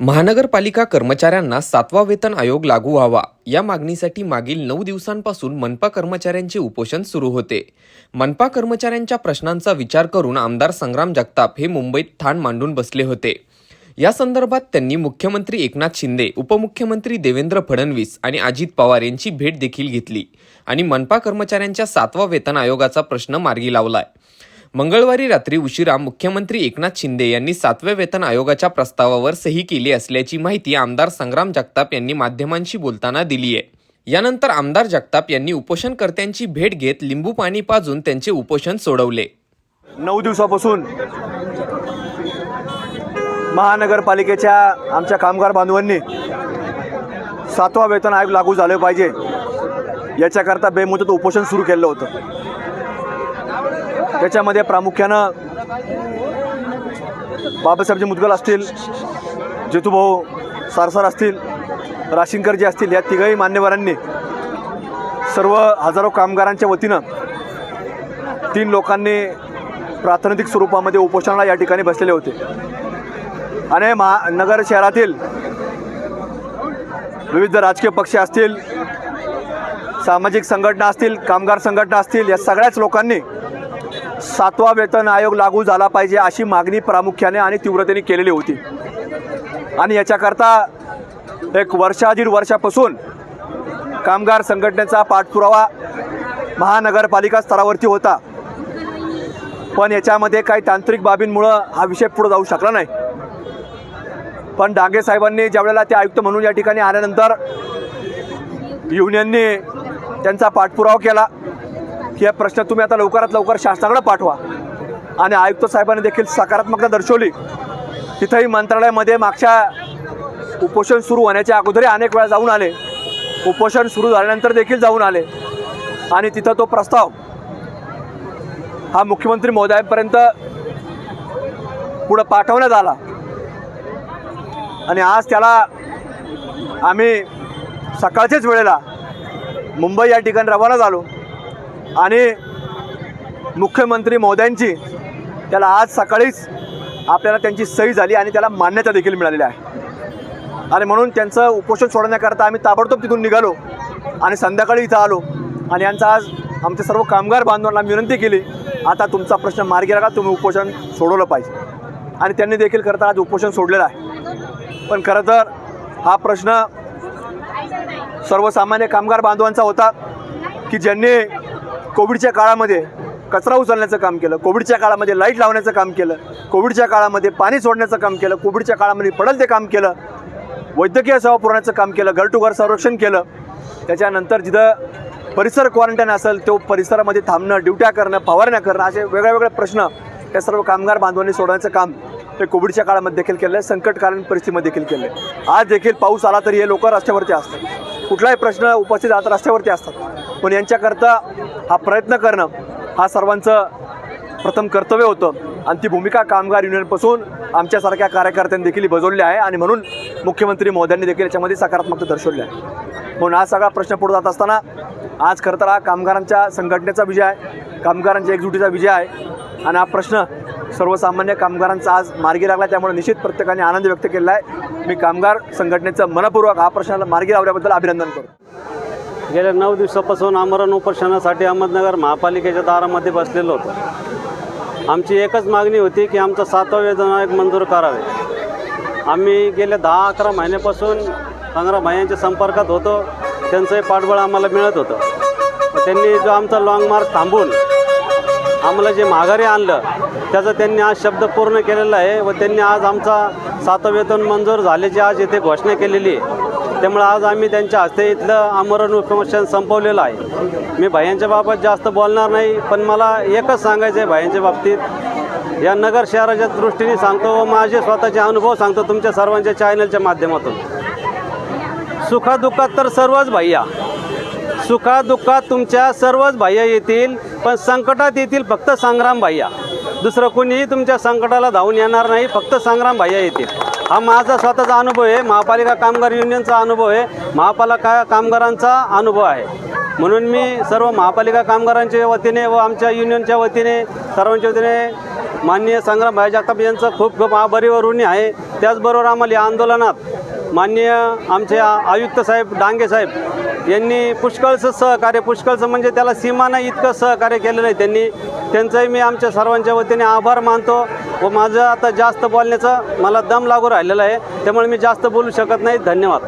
महानगरपालिका कर्मचाऱ्यांना सातवा वेतन आयोग लागू व्हावा. या मागणीसाठी मागील नऊ दिवसांपासून मनपा कर्मचाऱ्यांचे उपोषण सुरू होते. मनपा कर्मचाऱ्यांच्या प्रश्नांचा विचार करून आमदार संग्राम जगताप हे मुंबईत ठाण मांडून बसले होते. या संदर्भात त्यांनी मुख्यमंत्री एकनाथ शिंदे उपमुख्यमंत्री देवेंद्र फडणवीस आणि अजित पवार यांची भेट देखील घेतली आणि मनपा कर्मचाऱ्यांच्या सातवा वेतन आयोगाचा प्रश्न मार्गी लावलाय. मंगळवारी रात्री उशिरा मुख्यमंत्री एकनाथ शिंदे यांनी सातव्या वेतन आयोगाच्या प्रस्तावावर सही केली असल्याची माहिती आमदार संग्राम जगताप यांनी माध्यमांशी बोलताना दिली आहे. यानंतर आमदार जगताप यांनी उपोषणकर्त्यांची भेट घेत लिंबू पाणी पाजून त्यांचे उपोषण सोडवले. नऊ दिवसापासून महानगरपालिकेच्या आमच्या कामगार बांधवांनी सातवा वेतन आयोग लागू झालं पाहिजे. याच्याकरता बेमुदत उपोषण सुरू केलं होतं. त्याच्यामध्ये प्रामुख्यानं बाबासाहेबजी मुदगल असतील जेतुभाऊ सारसार असतील राशिंकरजी असतील या तिघही मान्यवरांनी सर्व हजारो कामगारांच्या वतीनं तीन लोकांनी प्राथमिक स्वरूपामध्ये उपोषणाला या ठिकाणी बसलेले होते. आणि महा नगर शहरातील विविध राजकीय पक्ष असतील सामाजिक संघटना असतील कामगार संघटना असतील या सगळ्याच लोकांनी सातवा वेतन आयोग लागू झाला पाहिजे अशी मागणी प्रामुख्याने आणि तीव्रतेने केलेली होती. आणि याच्याकरता एक वर्षा दीड वर्षापासून कामगार संघटनेचा पाठपुरावा महानगरपालिका स्तरावरती होता. पण याच्यामध्ये काही तांत्रिक बाबींमुळं हा विषय पुढे जाऊ शकला नाही. पण डांगे साहेबांनी ज्यावेळेला ते आयुक्त म्हणून या ठिकाणी आल्यानंतर युनियनने त्यांचा पाठपुरावा केला. की प्रश्न तुम्ही आता लवकरात लवकर शासनाकडे पाठवा. आणि आयुक्त साहेबांनी देखील सकारात्मकता दर्शवली. तिथंही मंत्रालयामध्ये मागच्या उपोषण सुरू होण्याच्या अगोदरही अनेक वेळा जाऊन आले. उपोषण सुरू झाल्यानंतर देखील जाऊन आले. आणि तिथं तो प्रस्ताव हा मुख्यमंत्री महोदयांपर्यंत पुढं पाठवण्यात आला. आणि आज त्याला आम्ही सकाळच्याच वेळेला मुंबई या ठिकाणी रवाना झालो. आणि मुख्यमंत्री महोदयांची त्याला आज सकाळीच आपल्याला त्यांची सही झाली आणि त्याला मान्यता देखील मिळालेली आहे. आणि म्हणून त्यांचं उपोषण सोडण्याकरता आम्ही ताबडतोब तिथून निघालो आणि संध्याकाळी इथं आलो. आणि यांचा आज आमचे सर्व कामगार बांधवांना विनंती केली आता तुमचा प्रश्न मार्गी लागा तुम्ही उपोषण सोडवलं पाहिजे. आणि त्यांनी देखील करता आज उपोषण सोडलेलं आहे. पण खरं तर हा प्रश्न सर्वसामान्य कामगार बांधवांचा होता की ज्यांनी कोविडच्या काळामध्ये कचरा उचलण्याचं काम केलं कोविडच्या काळामध्ये लाइट लावण्याचं काम केलं कोविडच्या काळामध्ये पाणी सोडण्याचं काम केलं कोविडच्या काळामध्ये पडल ते काम केलं वैद्यकीय सेवा पुरवण्याचं काम केलं घर टू घर संरक्षण केलं. त्याच्यानंतर जिथं परिसर क्वारंटाईन असेल तो परिसरामध्ये थांबणं ड्युट्या करणं फवारण्या करणं असे वेगळे वेगळे प्रश्न त्या सर्व कामगार बांधवांनी सोडण्याचं काम ते कोविडच्या काळामध्ये देखील केलं आहे संकटकालीन परिस्थितीमध्ये देखील केलं आहे. आज देखील पाऊस आला तरी हे लोक रस्त्यावरती असतात. कुठलाही प्रश्न उपस्थित आता रस्त्यावरती असतात. पण यांच्याकरता हा प्रयत्न करणं हा सर्वांचं प्रथम कर्तव्य होतं. आणि ती भूमिका कामगार युनियनपासून आमच्यासारख्या कार्यकर्त्यांनी देखील बजवली आहे आणि म्हणून मुख्यमंत्री मोदयांनी देखील याच्यामध्ये सकारात्मकता दर्शवली आहे. म्हणून हा सगळा प्रश्न पुढे जात असताना आज खरं तर हा कामगारांच्या संघटनेचा विजय आहे कामगारांच्या एकजुटीचा विजय आहे. आणि हा प्रश्न सर्वसामान्य कामगारांचा आज मार्गी लागला. त्यामुळे निश्चित प्रत्येकाने आनंद व्यक्त केला आहे. मी कामगार संघटनेचं मनपूर्वक हा प्रश्नाला मार्गी लावल्याबद्दल अभिनंदन करतो. गेल्या नऊ दिवसापासून आमरण उपोषणासाठी अहमदनगर महापालिकेच्या दारामध्ये बसलेलो होतो. आमची एकच मागणी होती की आमचा सातवा वेतन आयोग मंजूर करावे. आम्ही गेल्या दहा अकरा महिन्यापासून पंधरा भाईंच्या संपर्कात होतो. त्यांचंही पाठबळ आम्हाला मिळत होतं. तर त्यांनी जो आमचा लाँग मार्च थांबून आम्हाला जे माघारी आणलं त्याचा त्यांनी आज शब्द पूर्ण केलेला आहे व त्यांनी आज आमचा सातवं वेतन मंजूर झाल्याची आज येथे घोषणा केलेली आहे. त्यामुळे आज आम्ही त्यांच्या हस्ते इथलं आमरण उपोषण संपवलेलं आहे. मी भायांच्या बाबत जास्त बोलणार नाही पण मला एकच सांगायचं आहे भायांच्या बाबतीत. या नगर शहराच्या दृष्टीने सांगतो व माझे स्वतःचे अनुभव सांगतो तुमच्या सर्वांच्या चॅनलच्या माध्यमातून. सुखादुःखात तर सर्वच भैया सुखादुःखात तुमच्या सर्वच भैया येतील पण संकटात येतील फक्त संग्राम भैया. दुसरं कोणीही तुमच्या संकटाला धावून येणार नाही फक्त संग्राम भैया येतील. हा माझा स्वतःचा अनुभव आहे. महापालिका कामगार युनियनचा अनुभव आहे. महापालिका कामगारांचा अनुभव आहे. म्हणून मी सर्व महापालिका कामगारांच्या वतीने व आमच्या युनियनच्या वतीने सर्वांच्या वतीने माननीय संग्राम भाई जगताप यांचं खूप खूप आभारी व ऋणी आहे. त्याचबरोबर आम्हाला या आंदोलनात माननीय आमचे आयुक्त साहेब डांगे साहेब यांनी पुष्कळचं सहकार्य पुष्कळचं म्हणजे त्याला सीमा नाही इतकं सहकार्य केलेलं आहे. त्यांनी त्यांचंही मी आमच्या सर्वांच्या वतीने आभार मानतो व माझं आता जास्त बोलण्याचं मला दम लागू राहिलेला आहे. त्यामुळे मी जास्त बोलू शकत नाही. धन्यवाद.